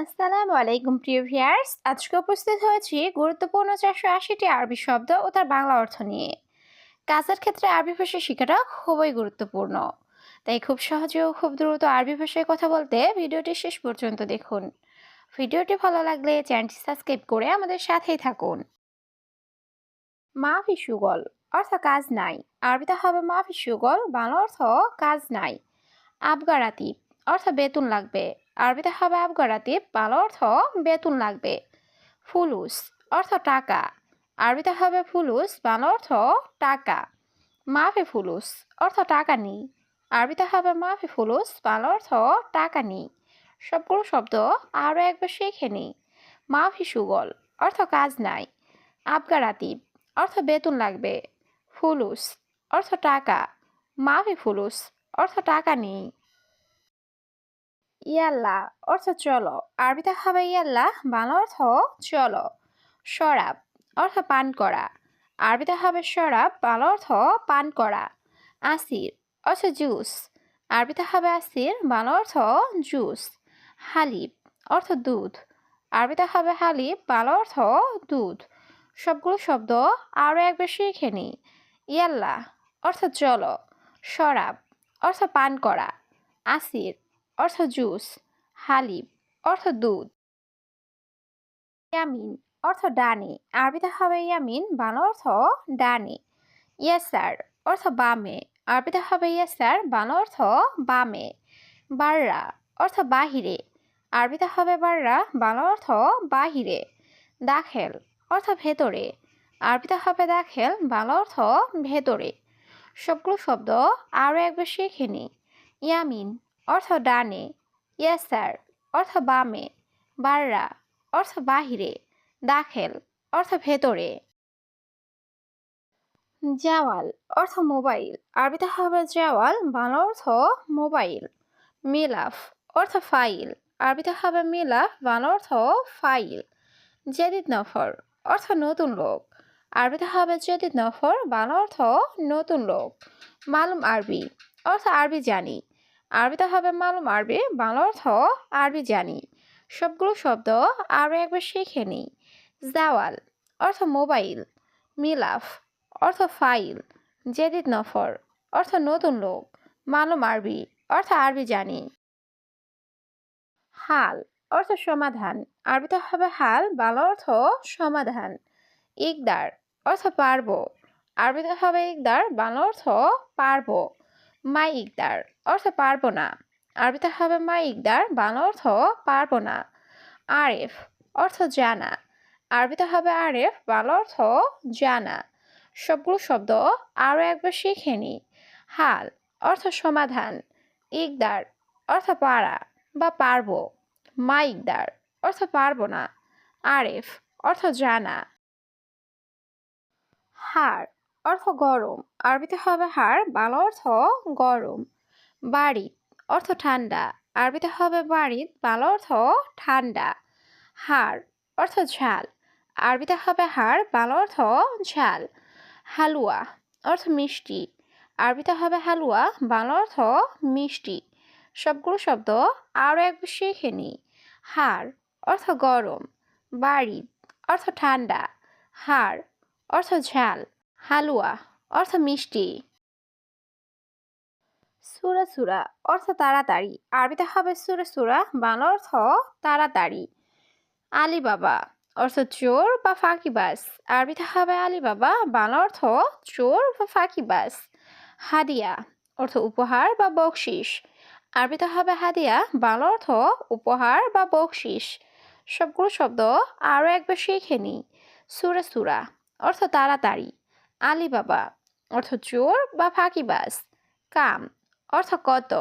আসসালামু আলাইকুম, প্রিয় ভিয়ার্স আজকে উপস্থিত হয়েছি গুরুত্বপূর্ণ চারশো আশিটি আরবি শব্দ ও তার বাংলা অর্থ নিয়ে। কাজের ক্ষেত্রে আরবি ভাষা শেখাটা খুবই গুরুত্বপূর্ণ। তাই খুব সহজে ও খুব দ্রুত আরবি ভাষায় কথা বলতে ভিডিওটি শেষ পর্যন্ত দেখুন। ভিডিওটি ভালো লাগলে চ্যানেলটি সাবস্ক্রাইব করে আমাদের সাথেই থাকুন। মাফি সুগল অর্থ কাজ নাই। আরবিতে হবে মাফি সুগল বাংলা অর্থ কাজ নাই। আবগারাতি অর্থ বেতন লাগবে। আরবিতে হবে আবগারাতিব বাংলা অর্থ বেতন লাগবে। ফুলুস অর্থ টাকা। আরবিতে হবে ফুলুস বাংলা অর্থ টাকা। মাফি ফুলুস অর্থ টাকা নেই। আরবিতে হবে মাফি ফুলুস বাংলা অর্থ টাকা নেই। সবগুলো শব্দ আরও একবার শিখে নিই মাফি সুগল অর্থ কাজ নাই। আবগারাতিব অর্থ বেতন লাগবে। ফুলুস অর্থ টাকা। মাফি ফুলুস অর্থ টাকা নেই। ইয়াল্লা অর্থ চলো। আরবিতে হবে ইয়াল্লা, বাংলা অর্থ চলো। শরাব অর্থ পান করা। আরবিতে হবে শরাব, বাংলা অর্থ পান করা। আসির অর্থ জুস। আরবিতে হবে আসির, বাংলা অর্থ জুস। হালিব অর্থ দুধ। আরবিতে হবে হালিব, বাংলা অর্থ দুধ। সবগুলো শব্দ আরও একবার শিখে নিই ইয়াল্লা অর্থ চলো। শরাব অর্থ পান করা। আসির অর্থ জুস হালিব অর্থ দুধ, ইয়ামিন, অর্থ ডানে, আরবিতে হবে ইয়ামিন, বাংলা অর্থ ডানে। ইয়াসার অর্থ বামে, আরবিতে হবে ইয়াসার বাংলা অর্থ বামে। বাররা, অর্থ বাহিরে, আরবিতে হবে বাররা, বাংলা অর্থ বাহিরে। দাখেল, অর্থ ভেতরে, আরবিতে হবে দাখেল, বাংলা অর্থ ভেতরে। সবগুলো শব্দ আরও একবার শিখে নিই ইয়ামিন অর্থ ডানে ইয়াসার অর্থ বামে, বাররা, অর্থ বাহিরে, দাখেল, অর্থ ভেতরে। জাওয়াল, অর্থ মোবাইল, আরবিতে হবে জাওয়াল, বাংলা অর্থ মোবাইল। মিলাফ, অর্থ ফাইল, আরবিতে হবে মিলাফ, বাংলা অর্থ ফাইল। জেদিদ নফর, অর্থ নতুন লোক, আরবিতে হবে জেদিদ নফর, বাংলা অর্থ নতুন লোক। মালুম আরবি, অর্থ আরবি জানি। আরবিতে হবে মালুম আরবি, বাংলা অর্থ আরবি জানি। সবগুলো শব্দ আরও একবার শিখে নিই। জাওয়াল, অর্থ মোবাইল। মিলাফ, অর্থ ফাইল। জেদিদ নফর, অর্থ নতুন লোক। মালুম আরবি, অর্থ আরবি জানি। হাল, অর্থ সমাধান। আরবিতে হবে হাল, বাংলা অর্থ সমাধান। ইকদার, অর্থ পারব। আরবিতে হবে ইকদার, বাংলা অর্থ পারব। মাই ইকদার, অর্থ পারব না। আরবিতে হবে মাই ইকদার, বাংলা অর্থ পারব না। আরেফ, অর্থ জানা। আরবিতে হবে আরেফ, বাংলা অর্থ জানা। সবগুলো শব্দ আরও একবার শিখে নি। হাল, অর্থ সমাধান। ইকদার, অর্থ পারা বা পারব। মা ইকদার, অর্থ পারব না। আরেফ, অর্থ জানা। হার অর্থ গরম, আরবিতে হবে হার, বাংলা অর্থ গরম। বাড়ি, অর্থ ঠান্ডা, আরবিতে হবে বাড়িত বাংলা অর্থ ঠান্ডা। হাড় অর্থ ঝাল, আরবিতে হবে হাড় বাংলা অর্থ ঝাল। হালুয়া, অর্থ মিষ্টি, আরবিতে হবে হালুয়া, বাংলা অর্থ মিষ্টি। সবগুলো শব্দ আরও একবার শিখে নিই। হাড় অর্থ গরম। বাড়ি, অর্থ ঠান্ডা। হাড় অর্থ ঝাল। হালুয়া, অর্থ মিষ্টি। সুরা সুরা, অর্থ তাড়াতাড়ি। আরবিতে হবে সুরা সুরা, বাংলা অর্থ তাড়াতাড়ি। আলী বাবা অর্থ চোর বা ফাঁকিবাস আরবিতে হবে আলী বাবা বাংলা অর্থ চোর বা ফাঁকিবাস হাদিয়া, অর্থ উপহার বা বকশিস। আরবিতে হবে হাদিয়া, বাংলা অর্থ উপহার বা বকশিস। সবগুলো শব্দ আরও একবার শিখে নিই সুরা সুরা, অর্থ তাড়াতাড়ি। আলী বাবা অর্থ চোর বা ফাঁকিবাস কাম, অর্থ কত।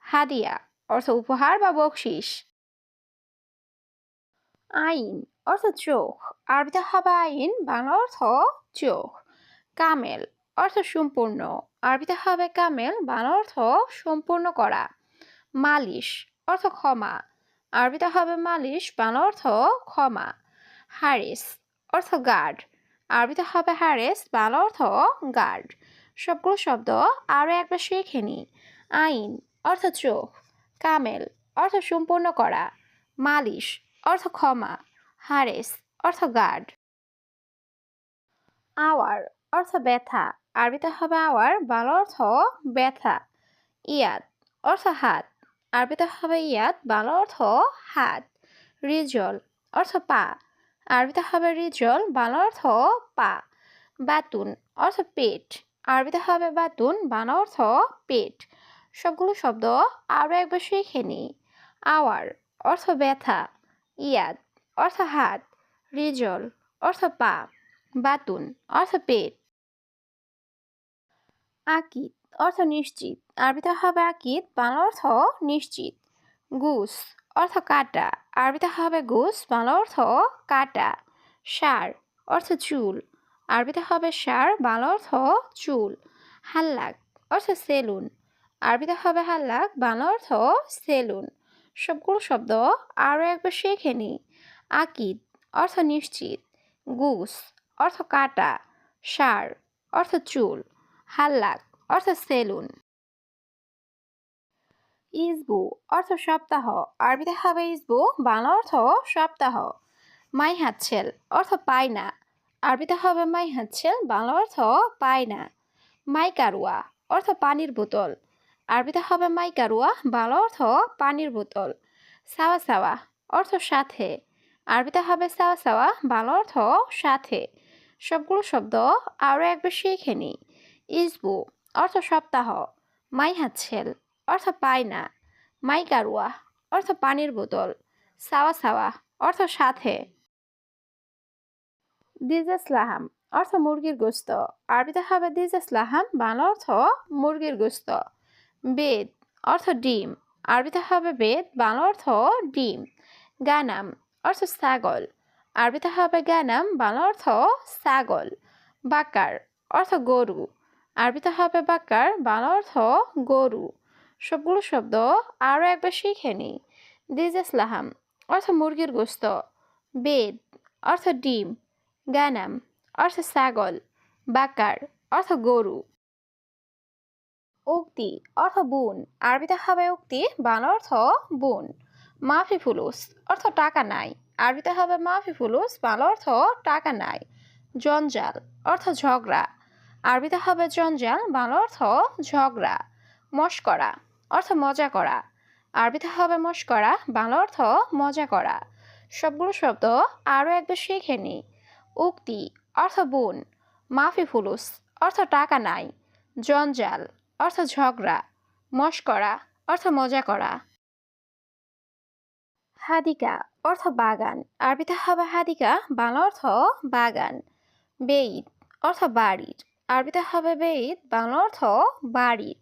হাদিয়া, অর্থ উপহার বা বকশিস। আইন, অর্থ চোখ। আরবিতে হবে আইন বাংলা অর্থ চোখ। কামেল, অর্থ সম্পূর্ণ। আরবিতে হবে কামেল, বাংলা অর্থ সম্পূর্ণ করা। মালিশ, অর্থ ক্ষমা। আরবিতে হবে মালিশ, বাংলা অর্থ ক্ষমা। হারিস, অর্থ গার্ড। আরবিতে হবে হারেস, বাংলা অর্থ গার্ড। সবগুলো শব্দ আরও একবার শিখে নিই আইন, অর্থ চোখ। কামেল, অর্থ সম্পূর্ণ করা। মালিশ, অর্থ ক্ষমা। হারেস, অর্থ গার্ড। আওয়ার, অর্থ ব্যথা। আরবিতে হবে আওয়ার, বাংলা অর্থ ব্যথা। ইয়াদ, অর্থ হাত। আরবিতে হবে ইয়াদ, বাংলা অর্থ হাত। রিজল, অর্থ পা। আরবিতে হবে রিজল, বাংলা অর্থ পা, বাতুন, অর্থ পেট। আরবিতে হবে বাতুন, বাংলা অর্থ পেট। সবগুলো শব্দ আরও একবার শিখে নিই। আওয়ার, অর্থ ব্যথা। ইয়াদ, অর্থ হাত। রিজল, অর্থ পা। বাতুন, অর্থ পেট। আকিদ, অর্থ নিশ্চিত। আরবিতে হবে আকিদ, বাংলা অর্থ নিশ্চিত। গুস অর্থ কাটা। আরবিতে হবে গুস, বাংলা অর্থ কাটা। সার, অর্থ চুল। আরবিতে হবে সার, বাংলা অর্থ চুল। হাল্লাক, অর্থ সেলুন। আরবিতে হবে হাল্লাক, বাংলা অর্থ সেলুন। সবগুলো শব্দ আরও একবার শেখে নিই আকিদ, অর্থ নিশ্চিত। গুস, অর্থ কাটা। সার, অর্থ চুল। হাল্লাক, অর্থ সেলুন। ইসবু অর্থ সপ্তাহ। আরবিতে হবে ইসবু, বাংলা অর্থ সপ্তাহ। মাই হাতছেল অর্থ পায় না আরবিতে হবে মাই হাতছেল বাংলা অর্থ পায় না মাই কারুয়া অর্থ পানির বোতল। আরবিতে হবে মাই কারুয়া বাংলা অর্থ পানির বোতল। সাওয়া সাওয়া অর্থ সাথে। আরবিতে হবে সাওয়া সাওয়া বাংলা অর্থ সাথে। সবগুলো শব্দ আরও একবার শিখে নিই। ইসবু অর্থ সপ্তাহ। মাই হাতছেল অর্থ পায় না। মাই কারুয়া অর্থ পানির বোতল। সাওয়া সাওয়া, অর্থ সাথে। দিজাসলাহাম, অর্থ মুরগির গোস্ত। আরবিতে হবে দিজাসলাহাম, বাংলা অর্থ মুরগির গোস্ত। বেদ, অর্থ ডিম। আরবিতে হবে বেদ, বাংলা অর্থ ডিম। গানাম, অর্থ ছাগল। আরবিতে হবে গানাম, বাংলা অর্থ ছাগল। বাকার অর্থ গরু। আরবিতে হবে বাকার বাংলা অর্থ গরু। সবগুলো শব্দ আরও একবার শিখে নিই। দিজ ইসলাহাম অর্থ মুরগির গোস্ত। বেদ অর্থ ডিম। গানাম অর্থ ছাগল। বাকার অর্থ গরু। উক্তি, অর্থ বুন। আরবিতে হবে উক্তি, বাংলা অর্থ বুন। মাফি ফুলুস অর্থ টাকা নাই। আরবিতে হবে মাফি ফুলুস বাংলা অর্থ টাকা নাই। জঞ্জাল, অর্থ ঝগড়া। আরবিতে হবে জঞ্জাল, বাংলা অর্থ ঝগড়া। মস্করা। অর্থ মজা করা। আরবিতে হবে মস্করা, বাংলা অর্থ মজা করা। সবগুলো শব্দ আরও একবার শিখে নিই উক্তি, অর্থ বোন, মাফি ফুলুস, অর্থ টাকা নাই। জঞ্জাল, অর্থ ঝগড়া। মস্করা, অর্থ মজা করা। হাদিকা, অর্থ বাগান। আরবিতে হবে হাদিকা, বাংলা অর্থ বাগান। বেইদ অর্থ বাড়ির। আরবিতে হবে বেইদ বাংলা অর্থ বাড়ির।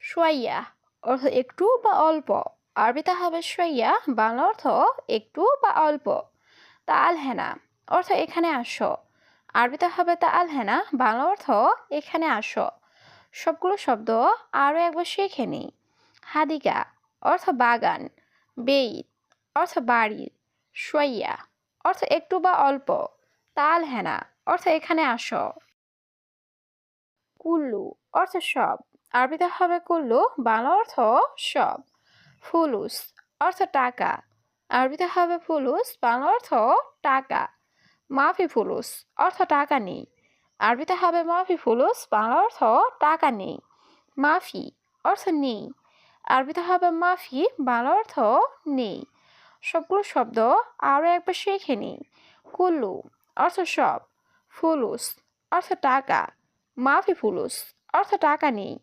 সোয়াইয়া অর্থ একটু বা অল্প? আরবিতে হবে সোয়াইয়া বাংলা অর্থ একটু বা অল্প। তা আলহেনা অর্থ এখানে আসো। আরবিতে হবে তা আলহেনা বাংলা অর্থ এখানে আসো। সবগুলো শব্দ আরও একবার শিখে নিই। হাদিকা অর্থ বাগান। বেইত, অর্থ বাড়ির সোয়াইয়া অর্থ একটু বা অল্প। তাল হেনা অর্থ এখানে আসো। কুল্লু, অর্থ সব। আরবিতে হবে কুল্লু, বাংলা অর্থ সব। ফুলুস, অর্থ টাকা। আরবিতে হবে ফুলুস, বাংলা অর্থ টাকা। মাফি ফুলুস, অর্থ টাকা নেই। আরবিতে হবে মাফি ফুলুস, বাংলা অর্থ টাকা নেই। মাফি, অর্থ নেই। আরবিতে হবে মাফি, বাংলা অর্থ নেই। সবগুলো শব্দ আরও একবার শিখে নিই। কুল্লু, অর্থ সব। ফুলুস, অর্থ টাকা। মাফি ফুলুস, অর্থ টাকা নেই।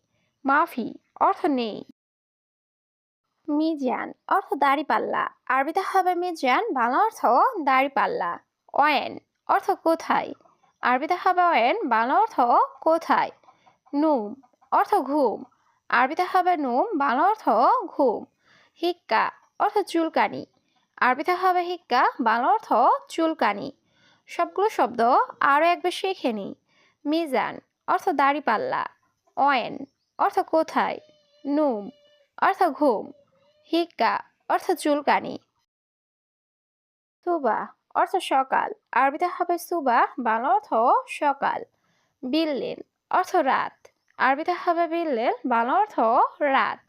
মাফি, অর্থ নেই। মিজান, অর্থ দাড়িপাল্লা আরবিতে হবে মিজান, বাংলা অর্থ দাড়িপাল্লা অয়েন, অর্থ কোথায়? আরবিতে হবে অয়েন, বাংলা অর্থ কোথায়? নুম, অর্থ ঘুম। আরবিতে হবে নুম, বাংলা অর্থ ঘুম। হিক্কা, অর্থ চুলকানি। আরবিতে হবে হিক্কা, বাংলা অর্থ চুলকানি। সবগুলো শব্দ আরও একবার শিখে নিই। মিজান, অর্থ দাড়িপাল্লা অয়েন অর্থ কোথায়? নুম। অর্থ ঘুম। হিক্কা। অর্থ চুলকানি। সুবা। অর্থ সকাল। আরবিতে হবে সুবা, বাংলা অর্থ সকাল। বিল্লিল অর্থ রাত। আরবিতে হবে বিল্লিল বাংলা অর্থ রাত।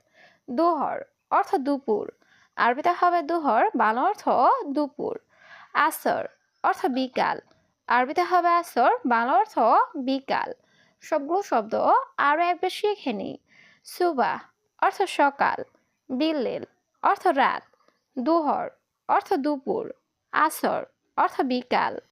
দোহর। অর্থ দুপুর। আরবিতে হবে দুহর, বাংলা অর্থ দুপুর। আসর। অর্থ বিকাল। আরবিতে হবে আসর, বাংলা অর্থ বিকাল। সবগুলো শব্দ আরও একবার শিখে নিই। সুবাহ, অর্থ সকাল। বিল্লেল, অর্থ রাত। দুহর, অর্থ দুপুর। আসর, অর্থ বিকাল।